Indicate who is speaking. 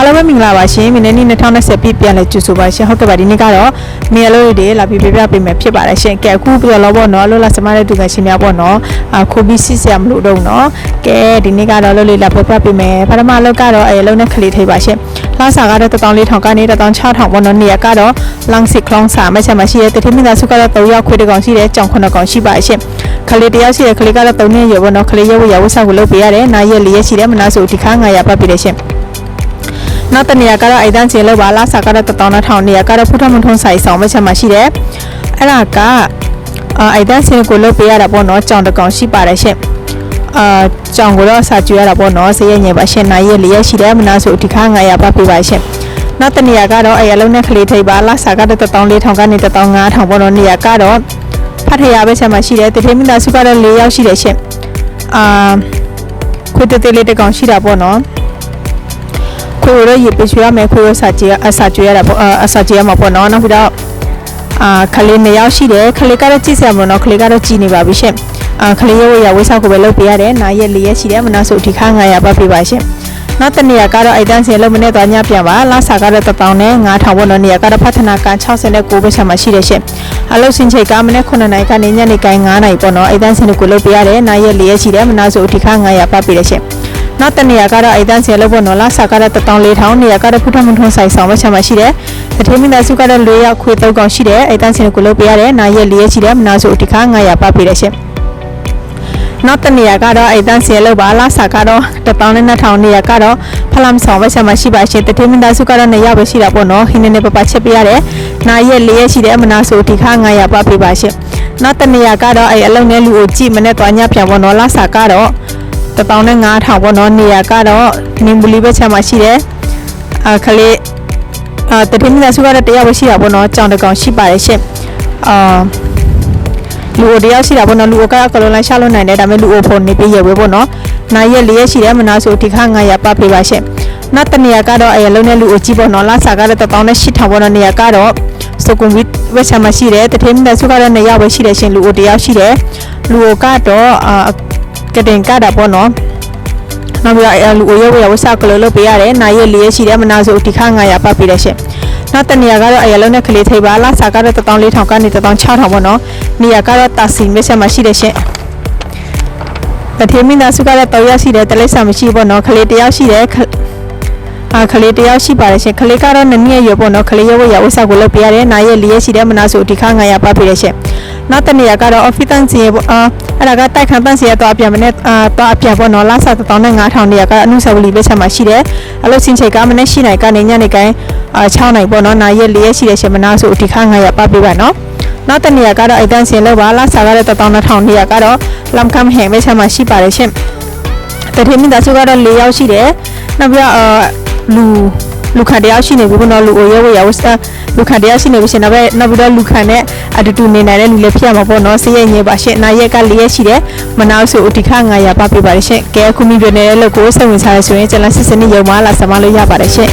Speaker 1: အားလုံးပဲမင်္ဂလာပါရှင်မင်းနေ့2020ပြည့်ပြန်လဲကြိုဆိုပါရှင်ဟုတ်ကဲ့ပါဒီနေ့ကတော့နေရာလို့တွေလာပြီးပြပြပေးမယ်ဖြစ်ပါတယ်ရှင်ကဲအခုပြောလို့ပေါ့နော်လို့လာစမတဲ့သူကရှင်များပေါ့နော်အခုပြီးစစ်ဆရာမလို့တော့နော်ကဲဒီနေ့ကတော့လို့လေးလာပြပြပေးမယ်ပထမလောက်ကတော့အဲလုံးနဲ့ခလေးထိပ်ပါရှင်လာစာကတော့14000ကနေ16000ပေါ့နော်နေရာကတော့လန့်စစ်ခလောင်းစာမချက်မရှိတဲ့တတိမိသားစုကတော့3ရောက်ခွေတကောင်ရှိတယ်ကြောင်9ကောင်ရှိပါရှင်ခလေးတယောက်ရှိတယ်ခလေးကတော့3နှစ်ရွယ်ပေါ့နော်ခလေးရုပ်ရဝဆောက်ကိုလုပ်ပေးရတယ်နားရက်လေးရက်ရှိတယ်မနာဆိုဒီခါ900ပတ်ပြီတယ်ရှင် နောက်တနေရာကတော့အိုက်တန်းချင်လောက်ပါလားစာကတော့တထောင်ထောင်နေရာကတော့ဖုထမထုံးဆိုင်ဆောင်မချက်မှာရှိတယ်အဲ့ဒါကအာအိုက်တန်းချင်ကိုလုပ်ပေးရတာပေါ့နော်ကြောင်တကောင်ရှိပါတယ်ရှင့်အာကြောင်ကိုတော့စာကြွေရတာပေါ့နော်ဈေးရငယ်ပါရှင့်နိုင်ရလေးရရှိတယ်မနာဆိုဒီခါ900ပတ်ပေးပါရှင့်နောက်တနေရာကတော့အဲ့ရလုံးနဲ့ကလေးထိပ်ပါလားစာကတော့14000ကနေ15000ပေါ့နော်နေရာကတော့ဖတ်ထရပဲချက်မှာရှိတယ်တတိမိသားစုကတော့၄ယောက်ရှိတယ်ရှင့်အာခွေတသေးလေးတစ်ကောင်ရှိတာပေါ့နော် ခွေရရေပချွေရမယ်ခွေရစာကြည့်အစာကြွေရတာပေါ့အစာကြည့်ရမှာပေါ့နော်နောက်ပြီးတော့အာခလေးနှစ်ယောက်ရှိတယ်ခလေးကတော့ကြည့်စရာမလိုတော့ခလေးကတော့ကြည်နေပါပြီရှင်အာခလေးရဝရဝိဆောက်ကိုပဲလုပ်ပေးရတယ်နာရက်လေးရက်ရှိတယ်မနာဆိုဒီခါ900ပတ်ပေးပါရှင်နောက်တနေရာကတော့အိုက်တန်းစင်လုံးမနဲ့သွားညပြန်ပါလာစာကတော့1000နဲ့9000ပေါ့နော်နေရာကတော့ဖတ်ထနာကန်69ပဲချက်မှရှိတယ်ရှင်အလုပ်စင်ချိတ်ကမနဲ့9နိုင်ကနေညနေကိုင်း9နိုင်ပေါ့နော်အိုက်တန်းစင်ကိုလုပ်ပေးရတယ်နာရက်လေးရက်ရှိတယ်မနာဆိုဒီခါ900ပတ်ပေးတယ်ရှင် နောက်တနေရာကတော့အိုက်တန်းဆယ်လို့ပေါ့နော်လားစာကတော့14000နေရာကတော့ဖုထမထွန်းဆိုင်ဆောင်မချမှာရှိတယ်။တထေးမိသားစုကတော့၄ရောက်ခွေ၃ကောင်ရှိတယ်အိုက်တန်းဆယ်ကိုလုပ်ပေးရတယ်။နာရက်၄ရက်ရှိတယ်မနာဆိုဒီခါ900ပတ်ပေးတယ်ရှင်။နောက်တနေရာကတော့အိုက်တန်းဆယ်လို့ပါလားစာကတော့12000နေရာကတော့ဖလမ်ဆောင်မချမှာရှိပါရှင်။တထေးမိသားစုကတော့2ရောက်ပဲရှိတာပေါ့နော်။ဟင်းနေနေပပချက်ပေးရတယ်။နာရက်၄ရက်ရှိတယ်မနာဆိုဒီခါ900ပတ်ပေးပါရှင်။နောက်တနေရာကတော့အဲ့အလုံးနဲ့လူကိုကြည့်မနဲ့သွားညပြန်ပေါ့နော်လားစာကတော့ တပေါင်းနဲ့9000ပေါ့နော်နေရာကတော့နင်ဘူးလီဘက်ချမ်းမှာရှိတယ်အခလေးအာတတိမိသားစုကတော့တယောက်ပဲရှိတာပေါ့နော်ကြောင်တကောင်ရှိပါတယ်ရှင့်အာလူအိုတယောက်ရှိတာပေါ့နော်လူအိုကအကလုံးလိုက်ရှာလို့နိုင်တယ်ဒါပေမဲ့လူအိုဖို့နေပြရဝဲပေါ့နော်နိုင်ရက်လေးရက်ရှိတယ်မနာဆိုဒီခါ900ပတ်ပေးပါရှင့်နောက်တနေရာကတော့အရလုံးနဲ့လူအိုကြီးပေါ့နော်လာစာကတော့18000ပေါ့နော်နေရာကတော့စကုံဝစ်ဝက်ချမ်းမှာရှိတယ်တတိမိသားစုကတော့2ယောက်ပဲရှိတယ်ရှင်လူအိုတယောက်ရှိတယ်လူအိုကတော့အာ ကတင်ကတာပေါ့နော်နောက်ပြီးတော့လူအိုရဲဝရဝဆကလေးလုပ်ပေးရတယ်။နာရက်လေးရရှိတယ်မနာဆိုဒီခါ900ပတ်ပေးတယ်ရှင်။နောက်တနေရာကတော့အရလုံးနဲ့ကလေးထိပ်ပါလားစာကတော့14000ကနေ16000ပေါ့နော်။နေရာကတော့တာစီမက်ဆက်မှာရှိတယ်ရှင်။တထေးမိသားစုကတော့တော်ရရှိတယ်တလိပ်ဆာမရှိပေါ့နော်။ကလေးတယောက်ရှိတယ်အာခလေးတယောက်ရှိပါတယ်ရှင်ခလေးကတော့နည်းနည်းရွပေါ့နော်ခလေးရွဝရဝဆကိုလုပ်ပေးရတယ်နာရက်လေးရရှိတယ်မနာဆိုဒီခါ900ပတ်ပေးတယ်ရှင် နောက်တနေရာကတော့ office တန်းစီရပေါ့အာအဲ့ဒါကတိုက်ခံတန်းစီရတော့အပြန်မနဲ့အာတော့အပြန်ပေါ့နော်လာစား1000နဲ့9000နေရာကအနုဆဝလီပဲချက်မှာရှိတယ်အလို့စင်ချိတ်ကမနဲ့ရှိနိုင်ကနေညနေကိုင်းအာ6နိုင်ပေါ့နော်နာရက်လေးရရှိတယ်ရှင်မနာဆိုဒီခါ900ပတ်ပေးပါနော်နောက်တနေရာကတော့အိတ်တန်းစင်လောက်ပါလာစားကတော့1000နေရာကတော့လမ်ကမ်ဟဲပဲချက်မှာရှိပါတယ်ရှင်တတိမိသားစုကတော့၄ယောက်ရှိတယ်နောက်ပြီးတော့အာလူ လူခန်တရားရှိနေပြီဘနော်လူအိုရဲဝရဝစလူခန်တရားရှိနေပြီရှင်နောက်ပဲနောက်ပြီးတော့လူခန်နဲ့အတူတူနေနိုင်တဲ့လူလည်းဖြစ်ရမှာပေါ့နော်ဆေးရညင်ပါရှင်နာရက်က၄ရက်ရှိတယ်မနောက်ဆိုအတိခ900ပါပေးပါတယ်ရှင်ကဲအခုမိပြနေတဲ့လို့ကိုစိတ်ဝင်စားရဆိုရင်ကျန်လာစစ်စနစ်ရုံမလာစမလို့ရပါတယ်ရှင်